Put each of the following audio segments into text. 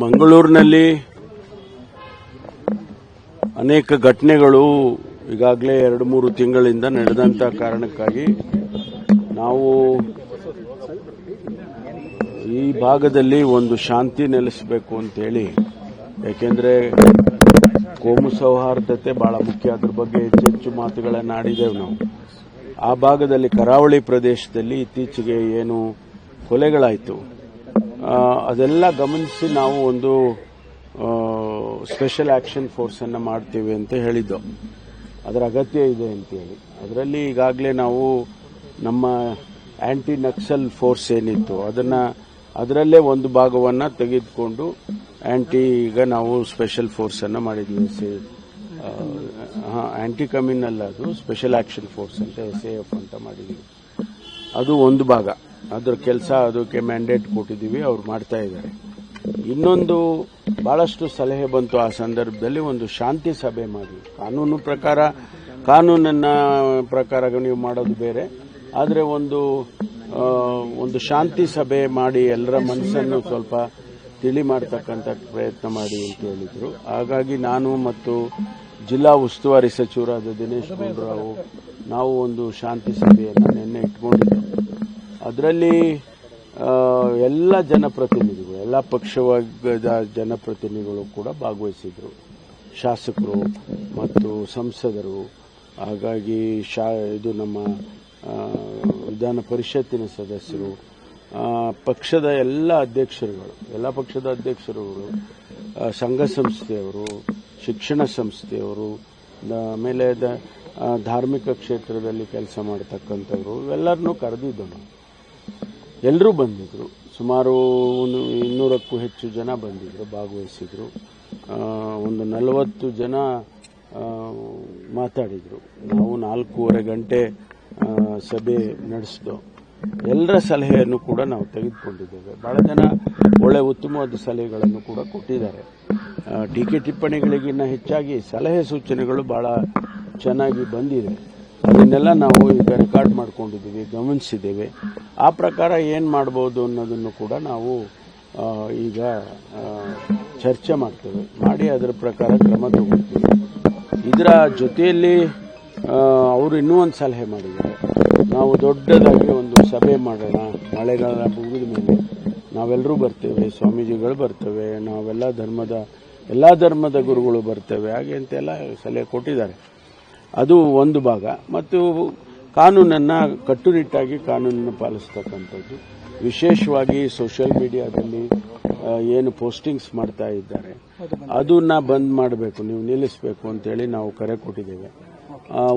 ಮಂಗಳೂರಿನಲ್ಲಿ ಅನೇಕ ಘಟನೆಗಳು ಈಗಾಗಲೇ ಎರಡು ಮೂರು ತಿಂಗಳಿಂದ ನಡೆದಂತ ಕಾರಣಕ್ಕಾಗಿ ನಾವು ಈ ಭಾಗದಲ್ಲಿ ಒಂದು ಶಾಂತಿ ನೆಲೆಸಬೇಕು ಅಂತೇಳಿ ಯಾಕೆಂದ್ರೆ ಕೋಮು ಸೌಹಾರ್ದತೆ ಬಹಳ ಮುಖ್ಯ. ಅದ್ರ ಬಗ್ಗೆ ಹೆಚ್ಚು ಹೆಚ್ಚು ಮಾತುಗಳನ್ನು ಆಡಿದ್ದೇವೆ ನಾವು. ಆ ಭಾಗದಲ್ಲಿ ಕರಾವಳಿ ಪ್ರದೇಶದಲ್ಲಿ ಇತ್ತೀಚೆಗೆ ಏನು ಕೊಲೆಗಳಾಯಿತು. ಅದೆಲ್ಲ ಗಮನಿಸಿ ನಾವು ಒಂದು ಸ್ಪೆಷಲ್ ಆಕ್ಷನ್ ಫೋರ್ಸ್ ಅನ್ನ ಮಾಡ್ತೀವಿ ಅಂತ ಹೇಳಿದ್ದು. ಅದರ ಅಗತ್ಯ ಇದೆ ಅಂತ ಹೇಳಿ ಅದರಲ್ಲಿ ಈಗಾಗಲೇ ನಾವು ನಮ್ಮ ಆಂಟಿ ನಕ್ಸಲ್ ಫೋರ್ಸ್ ಏನಿತ್ತು, ಅದನ್ನ, ಅದರಲ್ಲೇ ಒಂದು ಭಾಗವನ್ನ ತೆಗೆದುಕೊಂಡು ಆಂಟಿ ಈಗ ನಾವು ಸ್ಪೆಷಲ್ ಫೋರ್ಸ್ ಅನ್ನ ಮಾಡಿದ್ವಿ ಎಸ್ ಆಂಟಿ ಕಮ್ಯುನಲ್ ಅದು ಸ್ಪೆಷಲ್ ಆಕ್ಷನ್ ಫೋರ್ಸ್ ಅಂತ ಎಸ್ ಎಫ್ ಅಂತ ಮಾಡಿದ್ವಿ. ಅದು ಒಂದು ಭಾಗ. ಅದರ ಕೆಲಸ ಅದಕ್ಕೆ ಮ್ಯಾಂಡೇಟ್ ಕೊಟ್ಟಿದ್ದೀವಿ, ಅವ್ರು ಮಾಡ್ತಾ ಇದ್ದಾರೆ. ಇನ್ನೊಂದು ಬಹಳಷ್ಟು ಸಲಹೆ ಬಂತು ಆ ಸಂದರ್ಭದಲ್ಲಿ, ಒಂದು ಶಾಂತಿ ಸಭೆ ಮಾಡಿ. ಕಾನೂನು ಪ್ರಕಾರ, ಕಾನೂನನ್ನ ಪ್ರಕಾರ ನೀವು ಮಾಡೋದು ಬೇರೆ. ಆದರೆ ಒಂದು ಒಂದು ಶಾಂತಿ ಸಭೆ ಮಾಡಿ ಎಲ್ಲರ ಮನಸ್ಸನ್ನು ಸ್ವಲ್ಪ ತಿಳಿ ಮಾಡ್ತಕ್ಕಂಥ ಪ್ರಯತ್ನ ಮಾಡಿ ಅಂತ ಹೇಳಿದರು. ಹಾಗಾಗಿ ನಾನು ಮತ್ತು ಜಿಲ್ಲಾ ಉಸ್ತುವಾರಿ ಸಚಿವರಾದ ದಿನೇಶ್ ಗುಂಡೂರಾವ್ ನಾವು ಒಂದು ಶಾಂತಿ ಸಭೆಯನ್ನು ನಿನ್ನೆ ಇಟ್ಕೊಂಡಿದ್ದೆವು ಅದರಲ್ಲಿ ಎಲ್ಲ ಜನಪ್ರತಿನಿಧಿಗಳು ಎಲ್ಲ ಪಕ್ಷವಾದ ಜನಪ್ರತಿನಿಧಿಗಳು ಕೂಡ ಭಾಗವಹಿಸಿದ್ರು. ಶಾಸಕರು ಮತ್ತು ಸಂಸದರು. ಹಾಗಾಗಿ ಶಾ ಇದು ನಮ್ಮ ವಿಧಾನ ಪರಿಷತ್ತಿನ ಸದಸ್ಯರು ಪಕ್ಷದ ಎಲ್ಲ ಅಧ್ಯಕ್ಷರುಗಳು ಎಲ್ಲ ಪಕ್ಷದ ಅಧ್ಯಕ್ಷರುಗಳು ಸಂಘ ಸಂಸ್ಥೆಯವರು ಶಿಕ್ಷಣ ಸಂಸ್ಥೆಯವರು ಆಮೇಲೆ ಧಾರ್ಮಿಕ ಕ್ಷೇತ್ರದಲ್ಲಿ ಕೆಲಸ ಮಾಡತಕ್ಕಂಥವ್ರು ಇವೆಲ್ಲರನ್ನೂ ಕರೆದಿದ್ದು ನಾವು ಎಲ್ಲರೂ ಬಂದಿದ್ರು. ಸುಮಾರು ಇನ್ನೂರಕ್ಕೂ ಹೆಚ್ಚು ಜನ ಬಂದಿದ್ರು, ಭಾಗವಹಿಸಿದ್ರು. ಒಂದು ನಲವತ್ತು ಜನ ಮಾತಾಡಿದರು. ನಾವು ನಾಲ್ಕೂವರೆ ಗಂಟೆ ಸಭೆ ನಡೆಸಿದೋ. ಎಲ್ಲರ ಸಲಹೆಯನ್ನು ಕೂಡ ನಾವು ತೆಗೆದುಕೊಂಡಿದ್ದೇವೆ. ಬಹಳ ಜನ ಒಳ್ಳೆ ಉತ್ತಮವಾದ ಸಲಹೆಗಳನ್ನು ಕೂಡ ಕೊಟ್ಟಿದ್ದಾರೆ. ಟೀಕೆ ಟಿಪ್ಪಣಿಗಳಿಗಿನ್ನ ಹೆಚ್ಚಾಗಿ ಸಲಹೆ ಸೂಚನೆಗಳು ಬಹಳ ಚೆನ್ನಾಗಿ ಬಂದಿದೆ. ಅದನ್ನೆಲ್ಲ ನಾವು ಈಗ ರೆಕಾರ್ಡ್ ಮಾಡ್ಕೊಂಡಿದ್ದೀವಿ, ಗಮನಿಸಿದ್ದೇವೆ. ಆ ಪ್ರಕಾರ ಏನು ಮಾಡ್ಬೋದು ಅನ್ನೋದನ್ನು ಕೂಡ ನಾವು ಈಗ ಚರ್ಚೆ ಮಾಡ್ತೇವೆ. ಮಾಡಿ ಅದರ ಪ್ರಕಾರ ಕ್ರಮ ತಗೊಳ್ತೀವಿ. ಇದರ ಜೊತೆಯಲ್ಲಿ ಅವರು ಇನ್ನೂ ಒಂದು ಸಲಹೆ ಮಾಡಿದ್ದಾರೆ. ನಾವು ದೊಡ್ಡದಾಗಿ ಒಂದು ಸಭೆ ಮಾಡೋಣ, ಮಳೆಗಾಲ ಮುಗಿದ ಮೇಲೆ ನಾವೆಲ್ಲರೂ ಬರ್ತೇವೆ, ಸ್ವಾಮೀಜಿಗಳು ಬರ್ತೇವೆ, ನಾವೆಲ್ಲ ಧರ್ಮದ ಎಲ್ಲ ಧರ್ಮದ ಗುರುಗಳು ಬರ್ತವೆ, ಹಾಗೆ ಅಂತೆಲ್ಲ ಸಲಹೆ ಕೊಟ್ಟಿದ್ದಾರೆ. ಅದು ಒಂದು ಭಾಗ. ಮತ್ತು ಕಾನೂನನ್ನು ಕಟ್ಟುನಿಟ್ಟಾಗಿ ಕಾನೂನನ್ನು ಪಾಲಿಸ್ತಕ್ಕಂಥದ್ದು. ವಿಶೇಷವಾಗಿ ಸೋಷಿಯಲ್ ಮೀಡಿಯಾದಲ್ಲಿ ಏನು ಪೋಸ್ಟಿಂಗ್ಸ್ ಮಾಡ್ತಾ ಇದ್ದಾರೆ. ಅದನ್ನ ಬಂದ್ ಮಾಡಬೇಕು, ನೀವು ನಿಲ್ಲಿಸಬೇಕು ಅಂತೇಳಿ ನಾವು ಕರೆ ಕೊಟ್ಟಿದ್ದೇವೆ.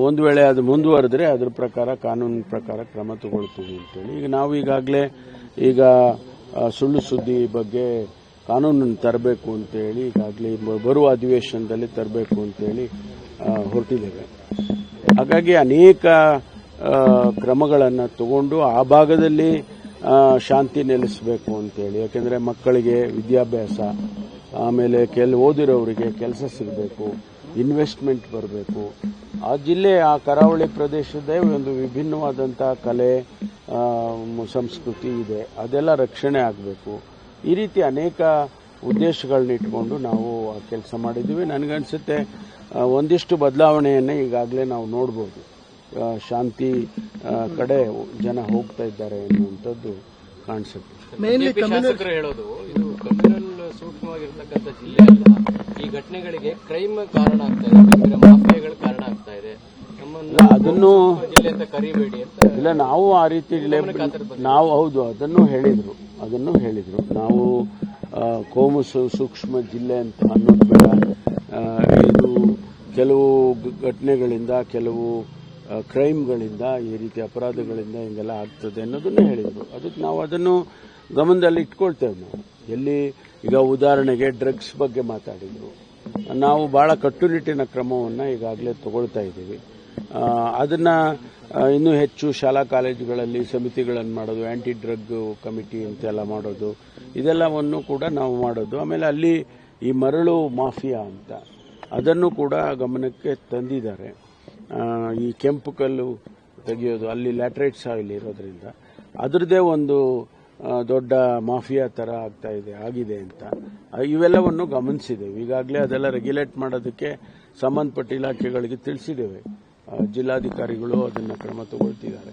ಒಂದು ವೇಳೆ ಅದು ಮುಂದುವರೆದ್ರೆ ಅದ್ರ ಪ್ರಕಾರ, ಕಾನೂನಿನ ಪ್ರಕಾರ ಕ್ರಮ ತಗೊಳ್ತೀವಿ ಅಂತೇಳಿ. ಈಗ ನಾವು ಈಗಾಗಲೇ ಈಗ ಸುಳ್ಳು ಸುದ್ದಿ ಬಗ್ಗೆ ಕಾನೂನನ್ನು ತರಬೇಕು ಅಂತೇಳಿ ಈಗಾಗಲೇ ಬರುವ ಅಧಿವೇಶನದಲ್ಲಿ ತರಬೇಕು ಅಂತೇಳಿ ಹೊರಟಿದ್ದೇವೆ. ಹಾಗಾಗಿ ಅನೇಕ ಕ್ರಮಗಳನ್ನು ತಗೊಂಡು ಆ ಭಾಗದಲ್ಲಿ ಶಾಂತಿ ನೆಲೆಸಬೇಕು ಅಂತೇಳಿ. ಯಾಕೆಂದರೆ ಮಕ್ಕಳಿಗೆ ವಿದ್ಯಾಭ್ಯಾಸ, ಆಮೇಲೆ ಕೆಲ, ಓದಿರೋರಿಗೆ ಕೆಲಸ ಸಿಗಬೇಕು, ಇನ್ವೆಸ್ಟ್ಮೆಂಟ್ ಬರಬೇಕು. ಆ ಜಿಲ್ಲೆ, ಆ ಕರಾವಳಿ ಪ್ರದೇಶದೇ ಒಂದು ವಿಭಿನ್ನವಾದಂಥ ಕಲೆ ಸಂಸ್ಕೃತಿ ಇದೆ. ಅದೆಲ್ಲ ರಕ್ಷಣೆ ಆಗಬೇಕು. ಈ ರೀತಿ ಅನೇಕ ಉದ್ದೇಶಗಳನ್ನ ಇಟ್ಕೊಂಡು ನಾವು ಕೆಲಸ ಮಾಡಿದ್ದೀವಿ. ನನಗನ್ಸುತ್ತೆ ಆ, ಒಂದಿಷ್ಟು ಬದಲಾವಣೆಯನ್ನು ಈಗಾಗಲೇ ನಾವು ನೋಡ್ಬೋದು. ಶಾಂತಿ ಕಡೆ ಜನ ಹೋಗ್ತಾ ಇದ್ದಾರೆ ಅನ್ನುವಂಥದ್ದು ಕಾಣಿಸುತ್ತೆ. ಹೇಳೋದು ಇದು ಕಮ್ಯುನಲ್ ಸೂಕ್ಷ್ಮವಾಗಿರ್ತಕ್ಕಂಥ ಜಿಲ್ಲೆ ಅಲ್ಲ ಈ ಘಟನೆಗಳಿಗೆ ಕ್ರೈಮ್ ಕಾರಣ ಆಗ್ತಾ ಇದೆ ಮಾಫಿಯಾಗಳು ಕಾರಣ ಆಗ್ತಾ ಇದೆ. ನಮ್ಮನ್ನು ಅದನ್ನು ಜಿಲ್ಲೆ ಅಂತ ಕರಿಬೇಡಿ ಅಂತ ಇಲ್ಲ ನಾವು ಆ ರೀತಿ ನಾವು ಹೌದು ಅದನ್ನು ಹೇಳಿದ್ರು. ಅದನ್ನು ಹೇಳಿದರು. ನಾವು ಕೋಮಸು ಕೋಮು ಸೂಕ್ಷ್ಮ ಜಿಲ್ಲೆ ಅಂತ ಅನ್ನೋದು ಬೇಡ ಇದು ಕೆಲವು ಘಟನೆಗಳಿಂದ, ಕೆಲವು ಕ್ರೈಮ್ಗಳಿಂದ, ಈ ರೀತಿ ಅಪರಾಧಗಳಿಂದ ಹಿಂಗೆಲ್ಲ ಆಗ್ತದೆ ಅನ್ನೋದನ್ನು ಹೇಳಿದರು. ಅದಕ್ಕೆ ನಾವು ಅದನ್ನು ಗಮನದಲ್ಲಿ ಇಟ್ಕೊಳ್ತೇವೆ ನಾವು. ಎಲ್ಲಿ ಈಗ ಉದಾಹರಣೆಗೆ ಡ್ರಗ್ಸ್ ಬಗ್ಗೆ ಮಾತಾಡಿದ್ರು. ನಾವು ಬಹಳ ಕಟ್ಟುನಿಟ್ಟಿನ ಕ್ರಮವನ್ನು ಈಗಾಗಲೇ ತಗೊಳ್ತಾ ಇದ್ದೀವಿ. ಅದನ್ನು ಇನ್ನೂ ಹೆಚ್ಚು ಶಾಲಾ ಕಾಲೇಜುಗಳಲ್ಲಿ ಸಮಿತಿಗಳನ್ನು ಮಾಡೋದು ಆಂಟಿ ಡ್ರಗ್ ಕಮಿಟಿ ಅಂತೆಲ್ಲ ಮಾಡೋದು, ಇದೆಲ್ಲವನ್ನು ಕೂಡ ನಾವು ಮಾಡೋದು. ಆಮೇಲೆ ಅಲ್ಲಿ ಈ ಮರಳು ಮಾಫಿಯಾ ಅಂತ, ಅದನ್ನು ಕೂಡ ಗಮನಕ್ಕೆ ತಂದಿದ್ದಾರೆ. ಈ ಕೆಂಪು ಕಲ್ಲು ತೆಗೆಯೋದು, ಅಲ್ಲಿ ಲ್ಯಾಟ್ರೈಟ್ ಸಾಯಿಲ್ ಇರೋದ್ರಿಂದ, ಅದರದ್ದೇ ಒಂದು ದೊಡ್ಡ ಮಾಫಿಯಾ ಥರ ಆಗ್ತಾ ಇದೆ, ಆಗಿದೆ ಅಂತ. ಇವೆಲ್ಲವನ್ನು ಗಮನಿಸಿದ್ದೇವೆ ಈಗಾಗಲೇ ಅದೆಲ್ಲ ರೆಗ್ಯುಲೇಟ್ ಮಾಡೋದಕ್ಕೆ ಸಂಬಂಧಪಟ್ಟ ಇಲಾಖೆಗಳಿಗೆ ತಿಳಿಸಿದ್ದೇವೆ ಜಿಲ್ಲಾಧಿಕಾರಿಗಳು ಅದನ್ನ ಕ್ರಮ ತಗೊಳ್ತಿದ್ದಾರೆ.